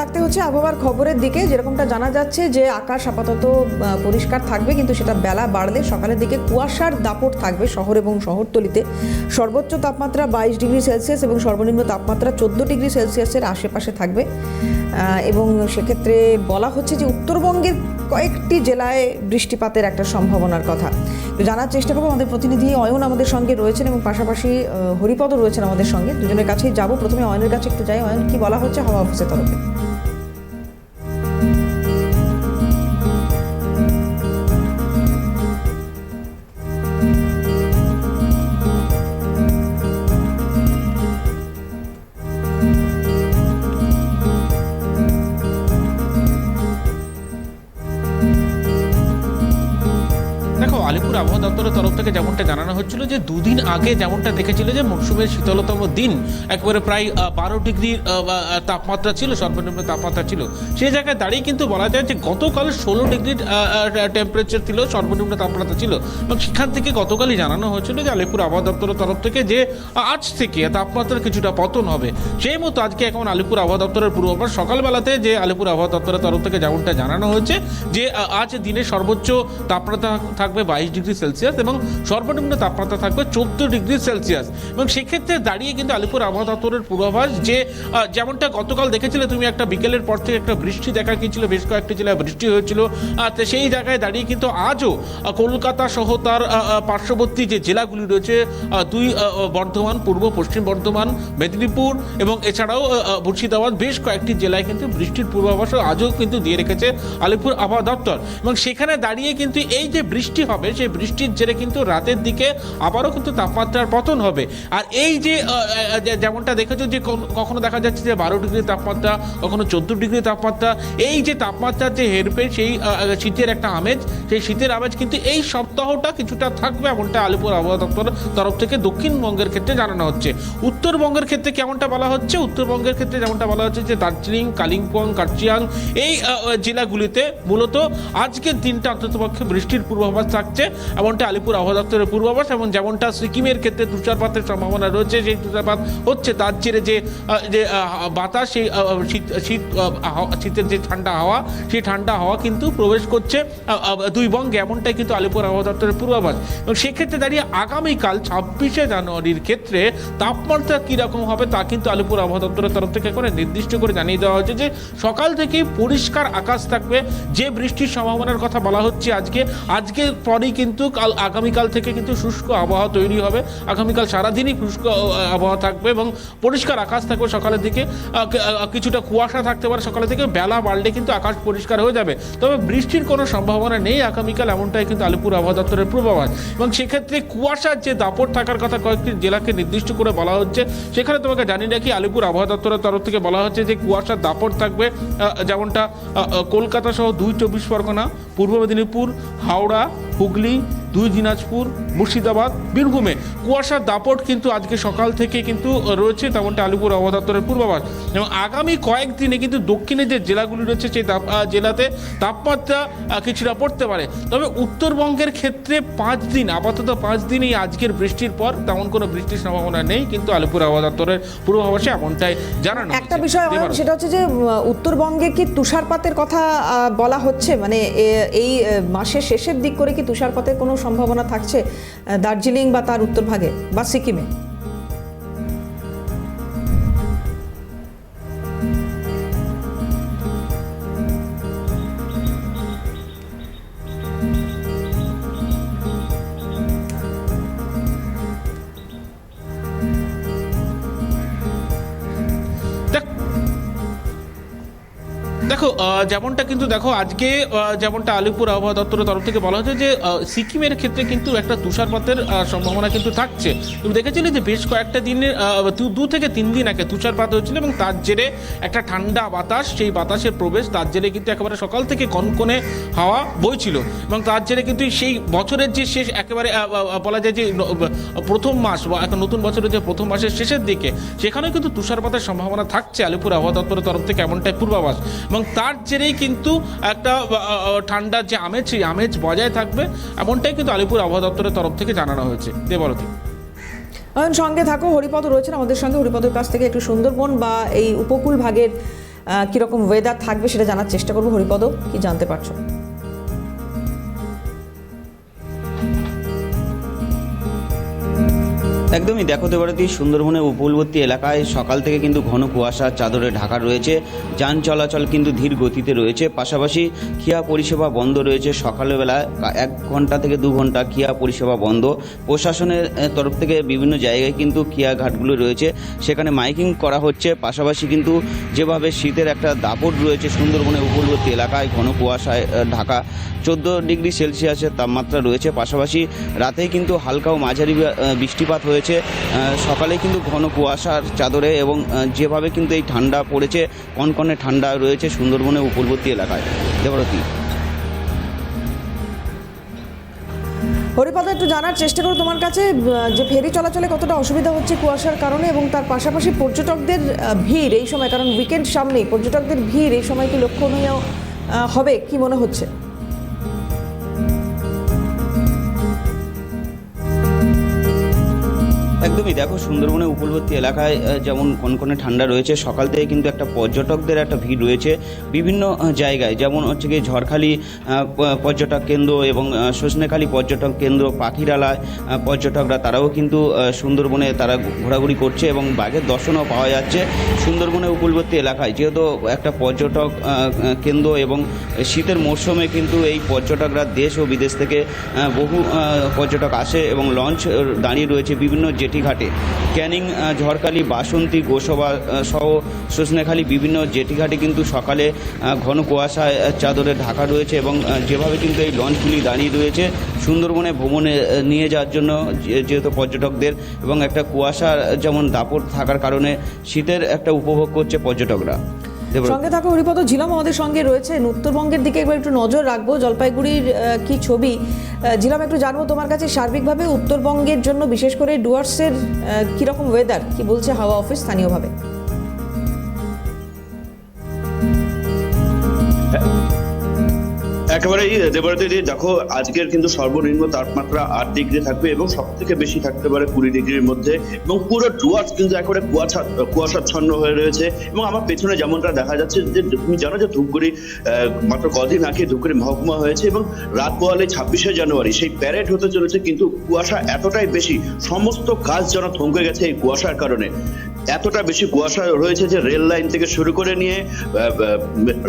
রাখতে হচ্ছে আবহাওয়ার খবরের দিকে যেরকমটা জানা যাচ্ছে যে আকাশ আপাতত পরিষ্কার থাকবে, কিন্তু সেটা বেলা বাড়লে সকালের দিকে কুয়াশার দাপট থাকবে শহর এবং শহরতলিতে। সর্বোচ্চ তাপমাত্রা বাইশ ডিগ্রি সেলসিয়াস এবং সর্বনিম্ন তাপমাত্রা চোদ্দ ডিগ্রি সেলসিয়াসের আশেপাশে থাকবে। এবং সেক্ষেত্রে বলা হচ্ছে যে উত্তরবঙ্গের কয়েকটি জেলায় বৃষ্টিপাতের একটা সম্ভাবনার কথা। জানার চেষ্টা করব, আমাদের প্রতিনিধি অয়ন আমাদের সঙ্গে রয়েছেন এবং পাশাপাশি হরিপদও রয়েছেন আমাদের সঙ্গে। দুজনের কাছেই যাব। প্রথমে অয়নের কাছে একটু যাই। অয়ন, কি বলা হচ্ছে হাওয়া অফিসের তরফে? আবহাওয়া দপ্তরের তরফ থেকে যেমনটা জানানো হচ্ছিল যে দুদিন আগে যেমনটা দেখেছিল যে মৌসুমের শীতলতম দিন, একবারে প্রায় বারো ডিগ্রি তাপমাত্রা ছিল, সর্বনিম্ন তাপমাত্রা ছিল। সেই জায়গায় দাঁড়িয়ে কিন্তু বলা যায় যে গতকাল ষোলো ডিগ্রি টেম্পারেচার ছিল, সর্বনিম্ন তাপমাত্রা ছিল। এবং সেখান থেকে গতকালই জানানো হয়েছিল যে আলিপুর আবহাওয়া দপ্তরের তরফ থেকে যে আজ থেকে তাপমাত্রার কিছুটা পতন হবে। সেই মতো আজকে এখন আলিপুর আবহাওয়া দপ্তরের পূর্বাভাস সকালবেলাতে যে আলিপুর আবহাওয়া দপ্তরের তরফ থেকে যেমনটা জানানো হয়েছে যে আজ দিনে সর্বোচ্চ তাপমাত্রা থাকবে বাইশ ডিগ্রি সেলসিয়াস এবং সর্বনিম্ন তাপমাত্রা থাকবে চোদ্দ ডিগ্রি সেলসিয়াস। এবং সেক্ষেত্রে দাঁড়িয়ে কিন্তু আলিপুর আবহাওয়া দপ্তরের পূর্বাভাস যে যেমনটা গতকাল দেখেছিলে তুমি একটা বিকেলের পর থেকে একটা বৃষ্টি দেখা গিয়েছিল, বেশ কয়েকটি জেলায় বৃষ্টি হয়েছিল। সেই জায়গায় দাঁড়িয়ে কিন্তু আজও কলকাতা সহ তার পার্শ্ববর্তী যে জেলাগুলি রয়েছে দুই বর্ধমান, পূর্ব, পশ্চিম বর্ধমান, মেদিনীপুর এবং এছাড়াও মুর্শিদাবাদ বেশ কয়েকটি জেলায় কিন্তু বৃষ্টির পূর্বাভাস আজও কিন্তু দিয়ে রেখেছে আলিপুর আবহাওয়া দপ্তর। এবং সেখানে দাঁড়িয়ে কিন্তু এই যে বৃষ্টি হবে, সেই বৃষ্টির জেরে কিন্তু রাতের দিকে আবারও কিন্তু তাপমাত্রার পতন হবে। আর এই যে যেমনটা দেখেছ যে কখনো দেখা যাচ্ছে যে বারো ডিগ্রি তাপমাত্রা, কখনো চোদ্দ ডিগ্রি তাপমাত্রা, এই যে তাপমাত্রার যে হেরফের সেই শীতের একটা আমেজ, সেই শীতের আমেজ কিন্তু এই সপ্তাহটা কিছুটা থাকবে এমনটা আলিপুর আবহাওয়া দপ্তর তরফ থেকে দক্ষিণবঙ্গের ক্ষেত্রে জানানো হচ্ছে। উত্তরবঙ্গের ক্ষেত্রে কেমনটা বলা হচ্ছে? উত্তরবঙ্গের ক্ষেত্রে যেমনটা বলা হচ্ছে যে দার্জিলিং, কালিম্পং, কার্চিয়াং, এই জেলাগুলিতে মূলত আজকের দিনটা অন্ততপক্ষে বৃষ্টির পূর্বাভাস থাকছে। এমনটা আলিপুর আবহাওয়া দপ্তরের পূর্বাভাস এবং যেমনটা সিকিমের ক্ষেত্রে তুষারপাতের সম্ভাবনা রয়েছে, সেই তুষারপাত হচ্ছে তার জেরে যে যে বাতাস, সেই শীত শীত শীতের যে ঠান্ডা হাওয়া, সেই ঠান্ডা হাওয়া কিন্তু প্রবেশ করছে দুই বঙ্গে, এমনটাই কিন্তু আলিপুর আবহাওয়া দপ্তরের পূর্বাভাস। এবং সেক্ষেত্রে দাঁড়িয়ে আগামীকাল ছাব্বিশে জানুয়ারির ক্ষেত্রে তাপমাত্রা কীরকম হবে তা কিন্তু আলিপুর আবহাওয়া দপ্তরের তরফ থেকে করে নির্দিষ্ট করে জানিয়ে দেওয়া হয়েছে যে, সকাল থেকেই পরিষ্কার আকাশ থাকবে। যে বৃষ্টির সম্ভাবনার কথা বলা হচ্ছে আজকে আজকের পরেই কিন্তু কাল আগামীকাল থেকে কিন্তু শুষ্ক আবহাওয়া তৈরি হবে। আগামীকাল সারাদিনই শুষ্ক আবহাওয়া থাকবে এবং পরিষ্কার আকাশ থাকবে সকালের দিকে। কিছুটা কুয়াশা থাকতে পারে সকালের দিকে, বেলা বাড়লে কিন্তু আকাশ পরিষ্কার হয়ে যাবে। তবে বৃষ্টির কোনো সম্ভাবনা নেই আগামীকাল, এমনটাই কিন্তু আলিপুর আবহাওয়া দপ্তরের পূর্বাভাস। এবং সেক্ষেত্রে কুয়াশার যে দাপট থাকার কথা কয়েকটি জেলাকে নির্দিষ্ট করে বলা হচ্ছে, সেখানে তোমাকে জানি রাখি, আলিপুর আবহাওয়া দপ্তরের তরফ থেকে বলা হচ্ছে যে কুয়াশার দাপট থাকবে যেমনটা কলকাতা সহ দুই চব্বিশ পরগনা, পূর্ব মেদিনীপুর, হাওড়া, হুগলি দুই দিনাজপুর মুর্শিদাবাদ বীরভূমে। কুয়াশার দাপট কিন্তু আজকে সকাল থেকে কিন্তু রয়েছে তেমনটা আলিপুর আবহাওয়া দপ্তরের পূর্বাভাস। এবং আগামী কয়েকদিনে কিন্তু দক্ষিণে যে জেলাগুলি রয়েছে সেই জেলাতে তাপমাত্রা কিছুটা পড়তে পারে। তবে উত্তরবঙ্গের ক্ষেত্রে পাঁচ দিন আপাতত পাঁচ দিন এই আজকের বৃষ্টির পর তেমন কোনো বৃষ্টির সম্ভাবনা নেই কিন্তু আলিপুর আবহাওয়া দপ্তরের পূর্বাভাসে এমনটাই জানানো একটা বিষয় সেটা হচ্ছে যে উত্তরবঙ্গে কি তুষারপাতের কথা বলা হচ্ছে? মানে এই মাসের শেষের দিক করে কি তুষারপাতের কোনো সম্ভাবনা থাকছে দার্জিলিং বা তার উত্তরভাগে বা সিকিমে। দেখো যেমনটা কিন্তু দেখো, আজকে যেমনটা আলিপুর আবহাওয়া দপ্তরের তরফ থেকে বলা হচ্ছে যে সিকিমের ক্ষেত্রে কিন্তু একটা তুষারপাতের সম্ভাবনা কিন্তু থাকছে। তুমি দেখেছিলে যে, বেশ কয়েকটা দিনের দু- থেকে তিন দিন আগে তুষারপাত হয়েছিল এবং তার জেরে একটা ঠান্ডা বাতাস, সেই বাতাসের প্রবেশ, তার জেরে কিন্তু একেবারে সকাল থেকে কনকনে হাওয়া বইছিল। এবং তার জেরে কিন্তু সেই বছরের যে শেষ, একেবারে বলা যায় যে প্রথম মাস বা একটা নতুন বছরের যে প্রথম মাসের শেষের দিকে, সেখানেও কিন্তু তুষারপাতের সম্ভাবনা থাকছে আলিপুর আবহাওয়া দপ্তরের তরফ থেকে এমনটাই পূর্বাভাস। এবং তার জেরেই কিন্তু একটা ঠান্ডার যে আমেজ, সেই আমেজ বজায় থাকবে। এমনটাই কিন্তু আলিপুর আবহাওয়া দপ্তরের তরফ থেকে জানানো হয়েছে। দেবরতী সঙ্গে থাকো, হরিপদ রয়েছেন আমাদের সঙ্গে। হরিপদের কাছ থেকে একটু সুন্দরবন বা এই উপকূল ভাগের কীরকম ওয়েদার থাকবে সেটা জানার চেষ্টা করব। হরিপদ, কি জানতে পারছ? একদমই দেখো দেবারতী সুন্দরবনের উপকূলবর্তী এলাকায় সকাল থেকে কিন্তু ঘন কুয়াশার চাদরে ঢাকা রয়েছে। যান চলাচল কিন্তু ধীর গতিতে রয়েছে। পাশাপাশি খিয়া পরিষেবা বন্ধ রয়েছে সকালবেলা। এক ঘণ্টা থেকে দু ঘণ্টা খিয়া পরিষেবা বন্ধ। প্রশাসনের তরফ থেকে বিভিন্ন জায়গায় কিন্তু খিয়া ঘাটগুলো রয়েছে। সেখানে মাইকিং করা হচ্ছে। পাশাপাশি কিন্তু যেভাবে শীতের একটা দাপট রয়েছে সুন্দরবনের উপকূলবর্তী এলাকায়, ঘন কুয়াশায় ঢাকা। চোদ্দ ডিগ্রি সেলসিয়াসের তাপমাত্রা রয়েছে। পাশাপাশি রাতেই কিন্তু হালকা ও মাঝারি বৃষ্টিপাত হয়েছে। আহ, সকালে কিন্তু ঘন কুয়াশার চাদরে এবং যেভাবে কিন্তু এই ঠান্ডা পড়েছে কনকনে ঠান্ডা রয়েছে সুন্দরবনের উপকূলবর্তী এলাকায়। দেবরতী। হরিপদ একটু জানার চেষ্টা করো তোমার কাছে যে ফেরি চলাচলে কতটা অসুবিধা হচ্ছে কুয়াশার কারণে এবং তার পাশাপাশি পর্যটকদের ভিড় এই সময় কারণ উইকেন্ড সামনেই পর্যটকদের ভিড় এই সময় কি লক্ষণীয় হবে? কি মনে হচ্ছে? একদমই দেখো সুন্দরবনের উপকূলবর্তী এলাকায় যেমন কনকনে ঠান্ডা রয়েছে, সকাল থেকে কিন্তু একটা পর্যটকদের একটা ভিড় রয়েছে বিভিন্ন জায়গায়। যেমন হচ্ছে গিয়ে ঝড়খালি পর্যটক কেন্দ্র এবং সজনেখালি পর্যটক কেন্দ্র, পাখিরালায় পর্যটকরা তারাও কিন্তু সুন্দরবনে তারা ঘোরাঘুরি করছে এবং বাঘের দর্শনও পাওয়া যাচ্ছে সুন্দরবনের উপকূলবর্তী এলাকায়। যেহেতু একটা পর্যটক কেন্দ্র এবং শীতের মরশুমে কিন্তু এই পর্যটকরা দেশ ও বিদেশ থেকে বহু পর্যটক আসে এবং লঞ্চ দাঁড়িয়ে রয়েছে বিভিন্ন জেটি। ঘাটে ক্যানিং ঝড়খালি, বাসন্তী, গোসবা সহ সজনেখালি বিভিন্ন জেটি ঘাটে কিন্তু সকালে ঘন কুয়াশা চাদরে ঢাকা রয়েছে এবং যেভাবে কিন্তু এই লঞ্চগুলি দাঁড়িয়ে রয়েছে, সুন্দরবনে ভ্রমণে নিয়ে যাওয়ার জন্য যেহেতু পর্যটকদের এবং একটা কুয়াশা যেমন দাপট থাকার কারণে শীতের একটা উপভোগ করছে পর্যটকরা। সঙ্গে থাকা হরিপদ ঝিলাম আমাদের সঙ্গে রয়েছে। উত্তরবঙ্গের দিকে একবার একটু নজর রাখব। জলপাইগুড়ির কি ছবি? ঝিলাম একটু জানব তোমার কাছে সার্বিকভাবে উত্তরবঙ্গের জন্য বিশেষ করে ডুয়ার্সের কীরকম ওয়েদার কি বলছে হাওয়া অফিস স্থানীয়ভাবে? একেবারেই দেবরাতে দিয়ে দেখো, আজকের কিন্তু সর্বনিম্ন তাপমাত্রা আট ডিগ্রি থাকবে এবং সব থেকে বেশি থাকতে পারে কুড়ি ডিগ্রির মধ্যে এবং পুরো ডুয়ার্স কিন্তু একেবারে কুয়াশা, কুয়াশাচ্ছন্ন হয়ে রয়েছে এবং আমার পেছনে যেমনটা দেখা যাচ্ছে যে তুমি জানো যে ধূপগুড়ি মাত্র কদিন আগে ধূপগুড়ি মহকুমা হয়েছে এবং রাত পোয়ালে ছাব্বিশে জানুয়ারি সেই প্যারেড হতে চলেছে কিন্তু কুয়াশা এতটাই বেশি, সমস্ত কাজ যেন থমকে গেছে এই কুয়াশার কারণে। এতটা বেশি কুয়াশা রয়েছে যে রেল লাইন থেকে শুরু করে নিয়ে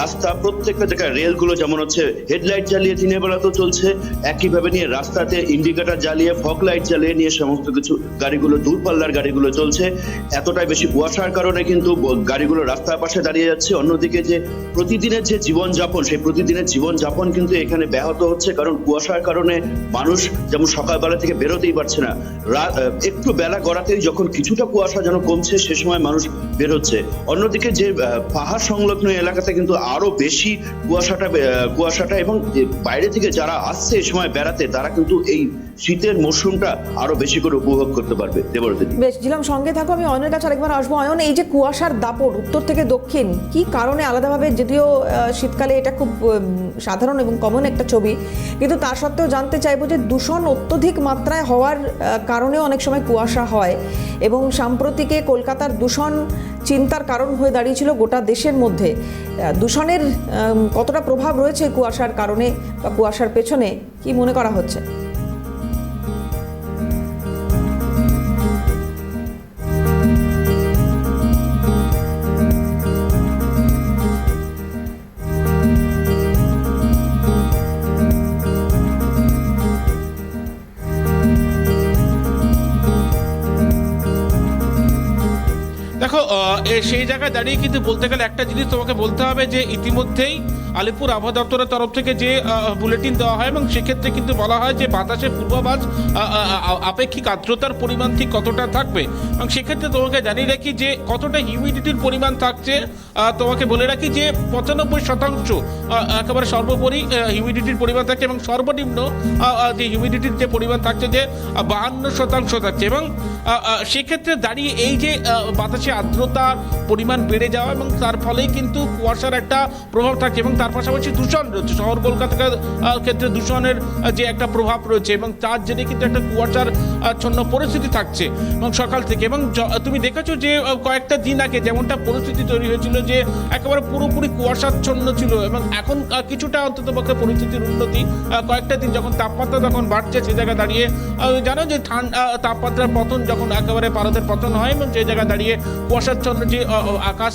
রাস্তা, প্রত্যেকটা জায়গায় রেলগুলো যেমন হচ্ছে, হেডলাইট জ্বালিয়ে দিনের বেলা তো চলছে, একইভাবে নিয়ে রাস্তাতে ইন্ডিকেটর জ্বালিয়ে ফক লাইট জ্বালিয়ে নিয়ে সমস্ত কিছু গাড়িগুলো, দূরপাল্লার গাড়িগুলো চলছে। এতটাই বেশি কুয়াশার কারণে কিন্তু গাড়িগুলো রাস্তার পাশে দাঁড়িয়ে যাচ্ছে। অন্যদিকে যে প্রতিদিনের যে জীবনযাপন, সেই প্রতিদিনের জীবনযাপন কিন্তু এখানে ব্যাহত হচ্ছে, কারণ কুয়াশার কারণে মানুষ যেমন সকালবেলা থেকে বেরোতেই পারছে না একটু বেলা গড়াতেই যখন কিছুটা কুয়াশা যেন কমছে সে সময় মানুষ বেরোচ্ছে। অন্যদিকে যে পাহাড় সংলগ্ন এলাকাতে কিন্তু আরও বেশি কুয়াশাটা কুয়াশাটা এবং বাইরে থেকে যারা আসছে এ সময় বেড়াতে, তারা কিন্তু এই শীতের মরশুমটা আরও বেশি করে উপভোগ করতে পারবে। বেশ, ঝিলাম, সঙ্গে থাকো, আমি অয়নের কাছে আরেকবার আসব। অয়ন, এই যে কুয়াশার দাপট উত্তর থেকে দক্ষিণ, কি কারণে আলাদাভাবে যদিও শীতকালে এটা খুব সাধারণ এবং কমন একটা ছবি, কিন্তু তা সত্ত্বেও জানতে চাইব যে দূষণ অত্যধিক মাত্রায় হওয়ার কারণেও অনেক সময় কুয়াশা হয় এবং সাম্প্রতিকে কলকাতার দূষণ চিন্তার কারণ হয়ে দাঁড়িয়েছিল গোটা দেশের মধ্যে। দূষণের কতটা প্রভাব রয়েছে কুয়াশার কারণে বা কুয়াশার পেছনে, কি মনে করা হচ্ছে? দেখো সেই জায়গায় দাঁড়িয়ে কিন্তু বলতে গেলে একটা জিনিস তোমাকে বলতে হবে যে ইতিমধ্যেই আলিপুর আবহাওয়া দপ্তরের তরফ থেকে যে বুলেটিন দেওয়া হয় এবং সেক্ষেত্রে কিন্তু বলা হয় যে বাতাসের পূর্বাভাস আপেক্ষিক আর্দ্রতার পরিমাণ ঠিক কতটা থাকবে। এবং সেক্ষেত্রে তোমাকে জানিয়ে রাখি যে, কতটা হিউমিডিটির পরিমাণ থাকছে তোমাকে বলে রাখি যে পঁচানব্বই শতাংশ একেবারে সর্বোপরি হিউমিডিটির পরিমাণ থাকছে এবং সর্বনিম্ন যে হিউমিডিটির যে পরিমাণ থাকছে যে বাহান্ন শতাংশ থাকছে। এবং সেক্ষেত্রে দাঁড়িয়ে এই যে বাতাসে আর্দ্রতার পরিমাণ বেড়ে যাওয়া এবং তার ফলেই কিন্তু কুয়াশার একটা প্রভাব থাকে। এবং তার পাশাপাশি দূষণ রয়েছে। শহর কলকাতার ক্ষেত্রে দূষণের যে একটা প্রভাব রয়েছে এবং তার জেরে কিন্তু একটা কুয়াশার ছন্ন পরিস্থিতি থাকছে এবং সকাল থেকে। এবং তুমি দেখেছ যে কয়েকটা দিন আগে যেমনটা পরিস্থিতি তৈরি হয়েছিল যে, একেবারে পুরোপুরি কুয়াশাচ্ছন্ন ছিল এবং এখন কিছুটা অন্তত পক্ষে পরিস্থিতির উন্নতি কয়েকটা দিন যখন তাপমাত্রা যখন বাড়ছে, সে জায়গায় দাঁড়িয়ে জানো যে ঠান্ডা তাপমাত্রার পতন যখন একেবারে ভারতের পতন হয় এবং সেই জায়গায় দাঁড়িয়ে কুয়াশাচ্ছন্ন যে আকাশ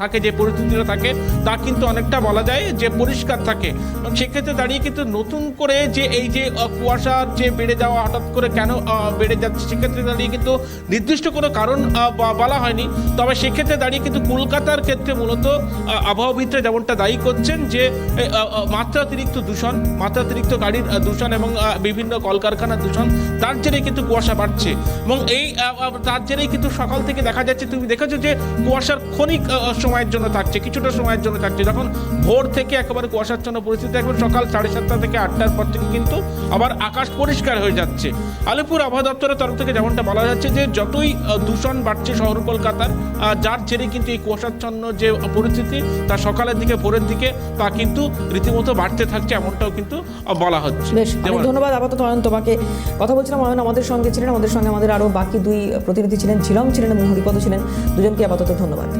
থাকে, যে পরিস্থিতিটা থাকে, তা কিন্তু অনেকটা বলা যায়। যে পরিষ্কার থাকে। সেক্ষেত্রে দাঁড়িয়ে কিন্তু নতুন করে যে এই যে আহ, কুয়াশার যে বেড়ে যাওয়া হঠাৎ করে কেন বেড়ে যাচ্ছে সেক্ষেত্রে দাঁড়িয়ে কিন্তু নির্দিষ্ট কোনো কারণ বলা হয়নি। তবে সেক্ষেত্রে দাঁড়িয়ে কিন্তু কলকাতার ক্ষেত্রে মূলত আবহাওয়াবিদরা যেমনটা দায়ী করছেন যে মাত্রাতিরিক্ত দূষণ মাত্রাতিরিক্ত গাড়ির দূষণ এবং বিভিন্ন কলকারখানার দূষণ তার জেরে কিন্তু কুয়াশা বাড়ছে। এবং এই তার জেরেই কিন্তু সকাল থেকে দেখা যাচ্ছে তুমি দেখেছ যে কুয়াশার ক্ষণিক সময়ের জন্য থাকছে কিছুটা সময়ের জন্য থাকছে। যখন ভোর থেকে একেবারে কুয়াশাচ্ছন্ন পরিস্থিতি। থাকবে সকাল সাড়ে সাতটা থেকে আটটার পর থেকে কিন্তু আবার আকাশ পরিষ্কার হয়ে যাচ্ছে। আলিপুর আবহাওয়া দপ্তরের তরফ থেকে যেমনটা বলা যাচ্ছে যে যতই দূষণ বাড়ছে শহর কলকাতার যার জেরে কিন্তু এই কুয়াশাচ্ছন্ন যে পরিস্থিতি তা সকালের দিকে ভোরের দিকে তা কিন্তু রীতিমতো বাড়তে থাকছে এমনটাও কিন্তু বলা হচ্ছে। বেশ ধন্যবাদ। আপাতত অয়ন তোমাকে কথা বলছিলাম। অয়ন আমাদের সঙ্গে ছিলেন। আমাদের সঙ্গে আমাদের আরও বাকি দুই প্রতিনিধি ছিলেন। ছিলাম ছিলেন এবং হরিপদ ছিলেন। দুজনকে আপাতত ধন্যবাদ।